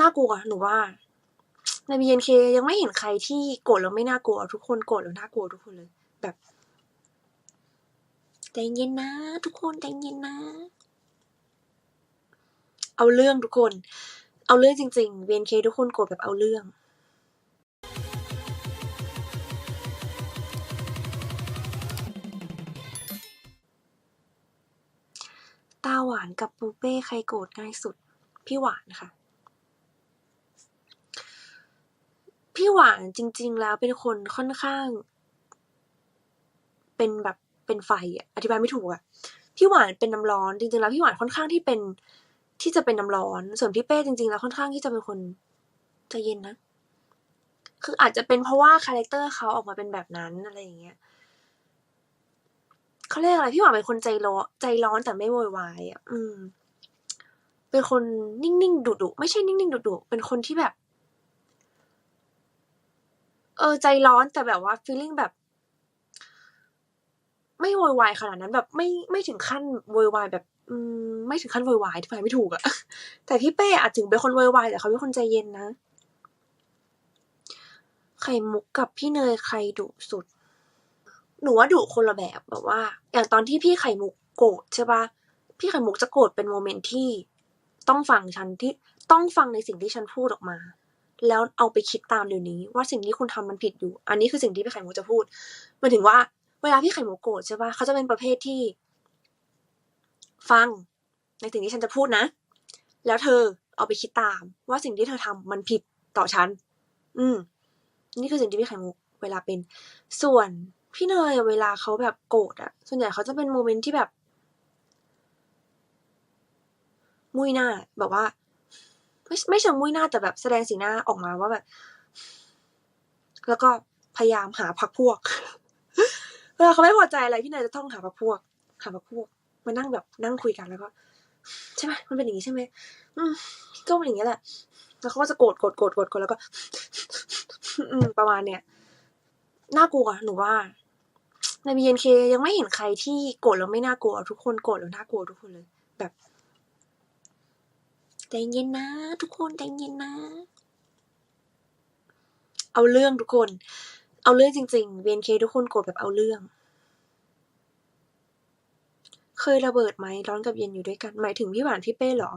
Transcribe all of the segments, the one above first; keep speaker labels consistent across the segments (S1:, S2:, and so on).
S1: น่ากลัวหนูว่า ใน BNK ยังไม่เห็นใครที่โกรธแล้วไม่น่ากลัว ทุกคนโกรธแล้วน่ากลัวทุกคนเลย แบบใจเย็นนะ ทุกคนใจเย็นนะ เอาเรื่องทุกคน เอาเรื่องจริงๆ BNK ทุกคนโกรธแบบเอาเรื่องตาหวานกับปูเป้ใครโกรธง่ายสุด พี่หวานค่ะ พี่หวานจริง ๆ แล้วเป็นคนค่อนข้าง เป็นแบบเป็นไฟอะอธิบายไม่ถูกอะพี่หวานเป็นน้ำร้อนจริง ๆ แล้วพี่หวานค่อนข้างที่เป็นที่จะเป็นน้ำร้อน ส่วนพี่เป้จริง ๆ แล้วค่อนข้างที่จะเป็นคนใจเย็นนะ คืออาจจะเป็นเพราะว่าคาแรคเตอร์เขาออกมาเป็นแบบนั้นอะไรอย่างเงี้ยเขาเรียกอะไรพี่หวานเป็นคนใจร้อนใจร้อนแต่ไม่โวยวายอะอืม เป็นคนนิ่งๆดุๆไม่ใช่นิ่งๆดุๆเป็นคนที่แบบ เออใจร้อนแต่แบบว่า feeling แบบ ไม่โวยวายขนาดนั้นแบบไม่ไม่ถึงขั้นโวยวายแบบอืมไม่ถึงขั้นโวยวายอธิบายไม่ถูกอะแต่พี่เป้อาจถึงเป็นคนโวยวายแต่เขาเป็นคนใจเย็นนะไข่มุกกับพี่เนยใครดุสุด หนูว่าดุคนละแบบแบบว่า อย่างตอนที่พี่ไข่มุกโกรธใช่ปะพี่ไข่มุกจะโกรธเป็นโมเมนต์ที่ต้องฟังฉันที่ต้องฟังในสิ่งที่ฉันพูดออกมา แล้วเอาไปคิดตามเดี๋ยวนี้ ว่าสิ่งที่คุณทำมันผิดอยู่ อันนี้คือสิ่งที่พี่ไข่มุกจะพูดหมายถึงว่า เวลาพี่ไข่มุกโกรธใช่ปะเขาจะเป็นประเภทที่ ฟังในสิ่งที่ฉันจะพูดนะ แล้วเธอเอาไปคิดตาม ว่าสิ่งที่เธอทำมันผิดต่อฉัน อืม นี่คือสิ่งที่พี่ไข่มุกเวลาเป็น ส่วนพี่เนยเวลาเขาแบบโกรธอะส่วนใหญ่เขาจะเป็นโมเมนต์ที่แบบ มุยหน้าแบบว่า ไม่ไม่เชิงมุยหน้าแต่แบบแสดงสีหน้าออกมาว่าแบบ แล้วก็พยายามหาพักพวกเวลาเขาไม่พอใจอะไรพี่เนยจะต้องหาพักพวก หาพักพวกมานั่งแบบนั่งคุยกันแล้วก็ ใช่ไหมมันเป็นอย่างนี้ใช่ไหมอืมก็เป็นอย่างนี้แหละ แล้วเขาก็จะโกรธโกรธโกรธโกรธแล้วก็ อืมประมาณเนี้ยน่ากลัวหนูว่าใน BNK ยังไม่เห็นใครที่โกรธแล้วไม่น่ากลัวทุกคนโกรธแล้วน่ากลัวทุกคนเลย แบบ ใจเย็นนะ ทุกคนใจเย็นนะ เอาเรื่องทุกคน เอาเรื่องจริงๆ BNK ทุกคนโกรธแบบเอาเรื่อง เคยระเบิดไหมร้อนกับเย็นอยู่ด้วยกัน หมายถึงพี่หวานพี่เป้เหรอ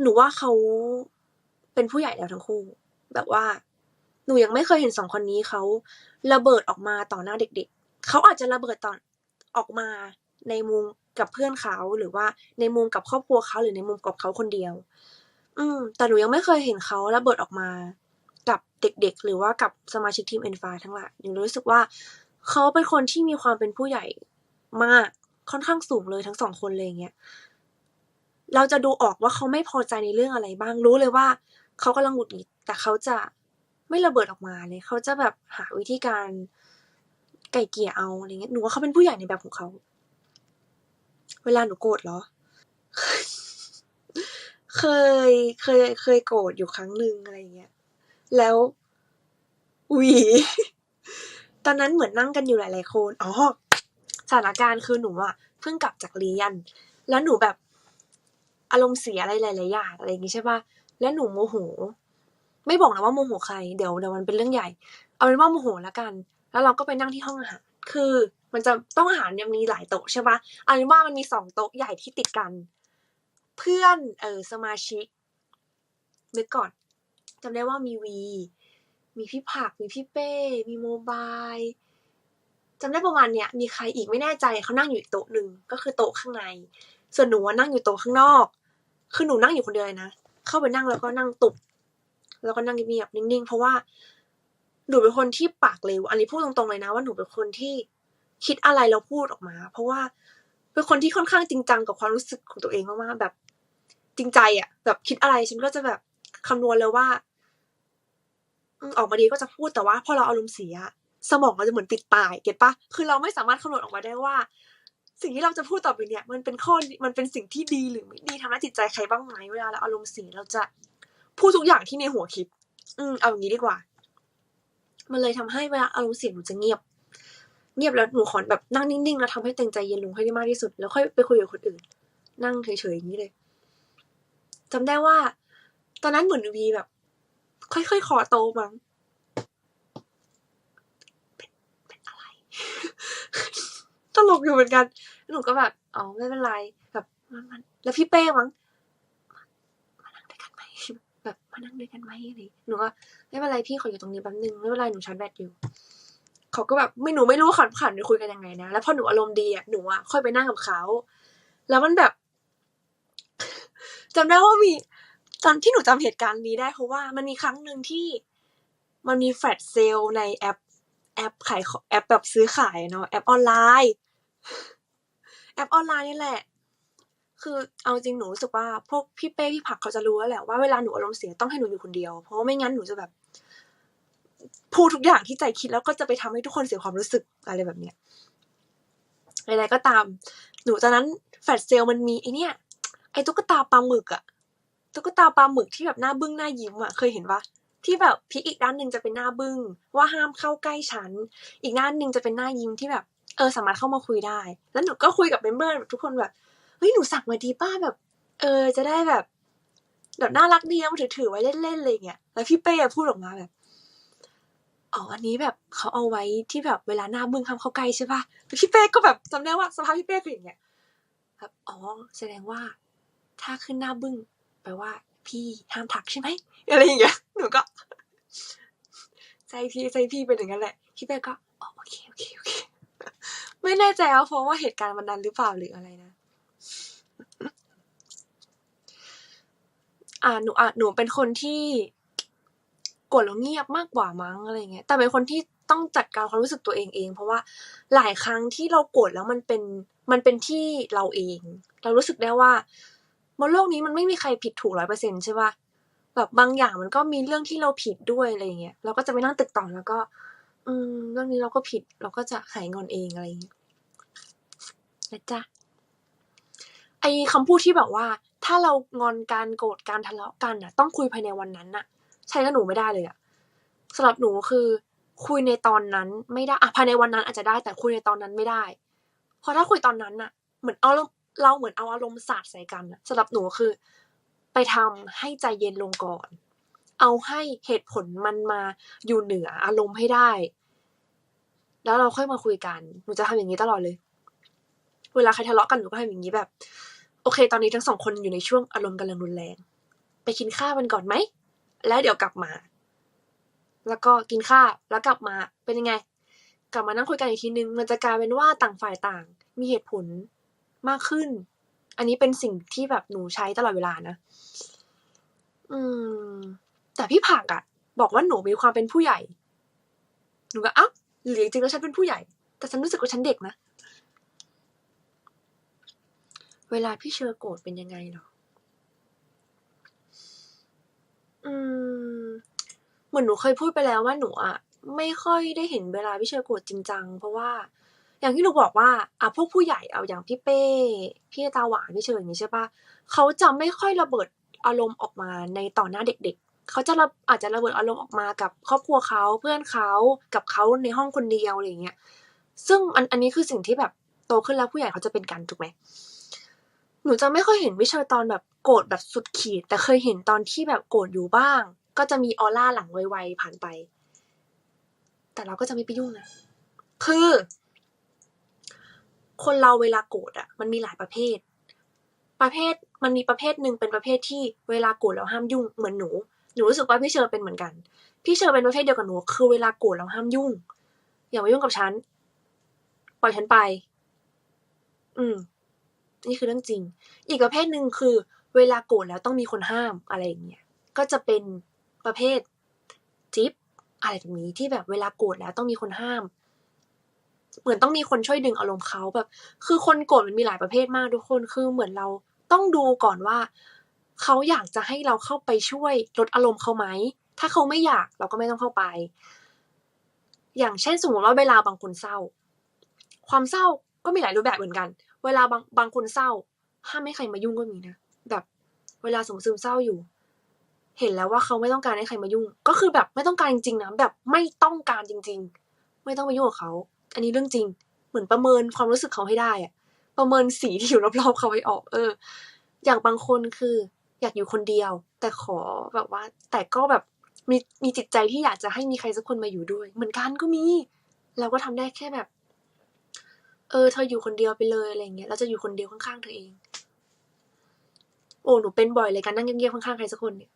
S1: หนูว่าเขาเป็นผู้ใหญ่แล้วทั้งคู่ แบบว่า หนูยังไม่เคยเห็นสองคนนี้เขาระเบิดออกมาต่อหน้าเด็ก ๆ เขาอาจจะระเบิดตอนออกมาในมุม กับเพื่อนเขาหรือว่าในมุมกับครอบครัวเขาหรือในมุมกับเขาคนเดียว อืม แต่หนูยังไม่เคยเห็นเขาระเบิดออกมา กับเด็กๆ หรือว่ากับสมาชิกทีม N5 ทั้งหลายหนูรู้สึกว่าเขาเป็นคนที่มีความเป็นผู้ใหญ่มากค่อนข้างสูงเลยทั้งสองคนเลยอย่างเงี้ยเราจะดูออกว่าเขาไม่พอใจในเรื่องอะไรบ้างรู้เลยว่าเขากำลังหงุดหงิดแต่เขาจะไม่ระเบิดออกมาเลย เขาจะแบบหาวิธีการไก่เกี่ยเอาอะไรเงี้ยหนูว่าเขาเป็นผู้ใหญ่ในแบบของเขา เวลาหนูโกรธเหรอ เคย เคย เคยโกรธอยู่ครั้งหนึ่งอะไรเงี้ย แล้วหวี ตอนนั้นเหมือนนั่งกันอยู่หลาย ๆ คน อ๋อ สถานการณ์คือหนูอะเพิ่งกลับจากเรียน แล้วหนูแบบอารมณ์เสียอะไรหลาย ๆ อย่างอะไรอย่างงี้ใช่ป่ะ แล้วหนูโมโห ไม่บอกนะว่าโมโหใคร เดี๋ยวเดี๋ยวมันเป็นเรื่องใหญ่ เอาเป็นว่าโมโหแล้วกัน แล้วเราก็ไปนั่งที่ห้องอาหาร คือมันจะต้องอาหารเนี่ยมีหลายโต๊ะใช่ปะอาเป็นว่ามันมีสองโต๊ะใหญ่ที่ติดกัน เพื่อนเออสมาชิกนึกก่อนจำได้ว่ามีวี มีพี่ผัก มีพี่เป้ มีโมบายจำได้ประมาณเนี้ย มีใครอีกไม่แน่ใจเขานั่งอยู่อีกโต๊ะหนึ่งก็คือโต๊ะข้างใน ส่วนหนูนั่งอยู่โต๊ะข้างนอก คือหนูนั่งอยู่คนเดียวนะ เข้าไปนั่งแล้วก็นั่งตุบแล้วก็นั่งเงียบๆนิ่งๆ เพราะว่า หนูเป็นคนที่ปากเร็ว อันนี้พูดตรงๆเลยนะว่าหนูเป็นคนที่คิดอะไรแล้วพูดออกมา เพราะว่าเป็นคนที่ค่อนข้างจริงจังกับความรู้สึกของตัวเองมากๆแบบ จริงใจอะแบบคิดอะไรฉันก็จะแบบคำนวณเลยว่าออกมาดีก็จะพูดแต่ว่าพอเราอารมณ์เสีย สมองเราจะเหมือนปิดตายเก็ตปะคือเราไม่สามารถคำนวณออกมาได้ว่า สิ่งที่เราจะพูดต่อไปเนี่ย มันเป็นข้อมันเป็นสิ่งที่ดีหรือไม่ดีทำร้าจิตใจใครบ้างไหมเวลาเราอารมณ์เสียเราจะพูดทุกอย่างที่ในหัวคิด อืมเอาอย่างนี้ดีกว่า มันเลยทำให้เวลาอารมณ์เสียหนูจะเงียบ เงียบแล้วหนูขอแบบนั่งนิ่งๆแล้วทำให้เต็งใจเย็นลงให้ได้มากที่สุด แล้วค่อยไปคุยกับคนอื่น นั่งเฉยๆอย่างนี้เลยจำได้ว่า ตอนนั้นเหมือนวีแบบ ค่อยๆคอโตมั้งเป็นเป็นอะไร ตลกอยู่เหมือนกัน หนูก็แบบอ๋อไม่เป็นไรแบบมันมันแล้วพี่เป้มั้งมานั่งด้วยกันไหม แบบมานั่งด้วยกันไหมอะไรหนูก็ไม่เป็นไรพี่ขออยู่ตรงนี้แป๊บนึงไม่เป็นไรหนูชาร์จแบตอยู่เขาก็แบบไม่หนูไม่รู้ขันขันคุยกันยังไงนะแล้วพอหนูอารมณ์ดีอะหนูอะค่อยไปนั่งกับเขาแล้วมันแบบจำได้ว่ามีตอนที่หนูจำเหตุการณ์นี้ได้เพราะว่ามันมีครั้งหนึ่งที่มันมีแฟลชเซลในแอป แอปขายแอปแบบซื้อขายเนาะแอปออนไลน์ แอปออนไลน์นี่แหละ คือเอาจริงหนูรู้สึกว่าพวกพี่เป้พี่ผักเขาจะรู้แล้วแหละว่าเวลาหนูอารมณ์เสียต้องให้หนูอยู่คนเดียว เพราะไม่งั้นหนูจะแบบพูดทุกอย่างที่ใจคิดแล้วก็จะไปทำให้ทุกคนเสียความรู้สึกอะไรแบบเนี้ยอะไรก็ตาม หนูตอนนั้นแฟลชเซลมันมีไอเนี้ยไอตุ๊กตาปลาหมึกอะตุ๊กตาปลาหมึกที่แบบหน้าบึ้งหน้ายิ้มอะเคยเห็นปะที่แบบพลิกอีกด้านหนึ่งจะเป็นหน้าบึ้งว่าห้ามเข้าใกล้ฉัน อีกด้านหนึ่งจะเป็นหน้ายิ้มที่แบบ เออสามารถเข้ามาคุยได้ แล้วหนูก็คุยกับเมมเบอร์แบบทุกคนแบบ ฮ้ยหนูสั่งมาดีป้าแบบ เออ จะได้แบบ แบบน่ารักดีเอามาถือไว้เล่นๆอะไรเงี้ยแล้วพี่เป้พูดออกมาแบบอ๋ออันนี้แบบเขาเอาไว้ที่แบบเวลาหน้าบึ้งห้ามเขาใกลใช่ปะแต่พี่เป้ก็แบบจำได้ว่าสภาพพี่เป้คืออย่างเงี้ยแบบอ๋อแสดงว่า ถ้าขึ้นหน้าบึ้งแปลว่า พี่ห้ามทักใช่ไหมอะไรอย่างเงี้ยหนูก็ ใจพี่ใจพี่เป็นอย่างนั้นแหละพี่เป้ก็อ๋อโอเคโอเคโอเค ไม่แน่ใจว่าเพราะว่าเหตุการณ์มันนั้นหรือเปล่าหรืออะไรนะ อ่าหนูอะหนูเป็นคนที่กดแล้วเงียบมากกว่ามั้งอะไรเงี้ยแต่เป็นคนที่ต้องจัดการความรู้สึกตัวเองเอง เพราะว่าหลายครั้งที่เราโกรธแล้วมันเป็นมันเป็นที่เราเอง เรารู้สึกได้ว่าบนโลกนี้มันไม่มีใครผิดถูกร้อยเปอร์เซ็นต์ใช่ป่ะแบบบางอย่างมันก็มีเรื่องที่เราผิดด้วยอะไรเงี้ยเราก็จะไปนั่งตึกต่อแล้วก็ อืม เรื่องนี้เราก็ผิด เราก็จะหายงอนเองอะไรอย่างเงี้ยนะจ๊ะไอคำพูดที่แบบว่า ถ้าเรางอนการโกรธการทะเลาะกันอะต้องคุยภายในวันนั้นน่ะใช้กับหนูไม่ได้เลยอะสำหรับหนูคือคุยในตอนนั้นไม่ได้อะภายในวันนั้นอาจจะได้แต่คุยในตอนนั้นไม่ได้ เพราะถ้าคุยตอนนั้นน่ะเหมือนเอาเราเหมือนเอาอารมณ์สาดใส่กันอะสำหรับหนูคือ ไปทำให้ใจเย็นลงก่อน เอาให้เหตุผลมันมาอยู่เหนืออารมณ์ให้ได้ แล้วเราค่อยมาคุยกัน หนูจะทำอย่างนี้ตลอดเลย เวลาใครทะเลาะกันหนูก็ทำอย่างนี้แบบ โอเค ตอนนี้ทั้งสองคนอยู่ในช่วงอารมณ์กำลังรุนแรง ไปกินข้าวกันก่อนไหม แล้วเดี๋ยวกลับมา แล้วก็กินข้าวแล้วกลับมาเป็นยังไง กลับมานั่งคุยกันอีกทีนึง มันจะกลายเป็นว่าต่างฝ่ายต่าง มีเหตุผลมากขึ้น อันนี้เป็นสิ่งที่แบบหนูใช้ตลอดเวลานะ อืม แต่พี่ผักอะบอกว่าหนูมีความเป็นผู้ใหญ่ หนูก็อ้าวหรือจริงๆแล้วฉันเป็นผู้ใหญ่ แต่ฉันรู้สึกว่าฉันเด็กนะ เวลาพี่เชอร์โกรธเป็นยังไงหรอ อืม เหมือนหนูเคยพูดไปแล้วว่าหนูอะไม่ค่อยได้เห็นเวลาพี่เชอร์โกรธจริงจังเพราะว่า อย่างที่หนูบอกว่าอะพวกผู้ใหญ่เอาอย่างพี่เป้ พี่ตาหวานพี่เชอร์อย่างนี้ใช่ปะเขาจะไม่ค่อยระเบิดอารมณ์ออกมาในต่อหน้าเด็ก ๆ เขาจะระอาจจะระเบิดอารมณ์ออกมากับครอบครัวเขาเพื่อนเขากับเขาในห้องคนเดียวอะไรอย่างเงี้ย ซึ่งอันอันนี้คือสิ่งที่แบบโตขึ้นแล้วผู้ใหญ่เขาจะเป็นกันถูกไหม หนูจะไม่ค่อยเห็นวิเชอร์ตอนแบบโกรธแบบสุดขีด แต่เคยเห็นตอนที่แบบโกรธอยู่บ้าง ก็จะมีออร่าหลังไวๆผ่านไป แต่เราก็จะไม่ไปยุ่งนะคือ คนเราเวลาโกรธอะมันมีหลายประเภท ประเภทมันมีประเภทหนึ่งเป็นประเภทที่เวลาโกรธแล้วห้ามยุ่งเหมือนหนูหนูรู้สึกว่าพี่เชอร์เป็นเหมือนกัน พี่เชอร์เป็นประเภทเดียวกับหนู คือเวลาโกรธแล้วห้ามยุ่ง อย่ามายุ่งกับฉัน ปล่อยฉันไป อืม นี่คือเรื่องจริง อีกประเภทหนึ่งคือ เวลาโกรธแล้วต้องมีคนห้ามอะไรอย่างเงี้ยก็จะเป็นประเภทจิ๊บอะไรแบบนี้ที่แบบเวลาโกรธแล้วต้องมีคนห้าม เหมือนต้องมีคนช่วยดึงอารมณ์เขาแบบ คือคนโกรธมันมีหลายประเภทมากทุกคนคือเหมือนเราต้องดูก่อนว่า เขาอยากจะให้เราเข้าไปช่วยลดอารมณ์เขาไหมถ้าเขาไม่อยากเราก็ไม่ต้องเข้าไป อย่างเช่นสมมติว่าเวลาบางคนเศร้า ความเศร้าก็มีหลายรูปแบบเหมือนกัน เวลาบางบางคนเศร้า ห้ามไม่ใครมายุ่งก็มีนะ แบบ เวลาสมซึมเศร้าอยู่ เห็นแล้วว่าเขาไม่ต้องการให้ใครมายุ่ง ก็คือแบบไม่ต้องการจริงๆนะแบบไม่ต้องการจริง ๆ ไม่ต้องมายุ่งกับเขา อันนี้เรื่องจริง เหมือนประเมินความรู้สึกเขาให้ได้อะประเมินสีที่อยู่รอบๆเขาให้ออก เออ อย่างบางคนคือ อยากอยู่คนเดียว แต่ขอแบบว่า แต่ก็แบบมีมีจิตใจที่อยากจะให้มีใครสักคนมาอยู่ด้วย เหมือนกันก็มี เราก็ทำได้แค่แบบ เออเธออยู่คนเดียวไปเลยอะไรเงี้ยเราจะอยู่คนเดียวข้างๆเธอเอง โอ้หนูเป็นบ่อยเลยการนั่งเงียบๆข้างๆใครสักคนเนี่ย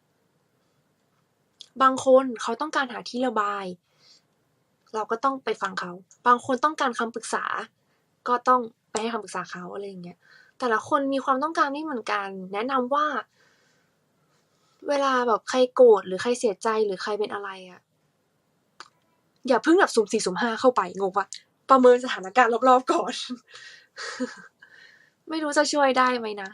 S1: บางคนเขาต้องการหาที่ระบาย เราก็ต้องไปฟังเขา บางคนต้องการคำปรึกษา ก็ต้องไปให้คำปรึกษาเขาอะไรอย่างเงี้ย แต่ละคนมีความต้องการไม่เหมือนกัน แนะนำว่า เวลาแบบใครโกรธหรือใครเสียใจหรือใครเป็นอะไรอะอย่าเพิ่งแบบสุ่มสี่สุ่มห้าเข้าไปงงปะ ประเมินสถานการณ์รอบๆก่อน ไม่รู้จะช่วยได้ไหมนะ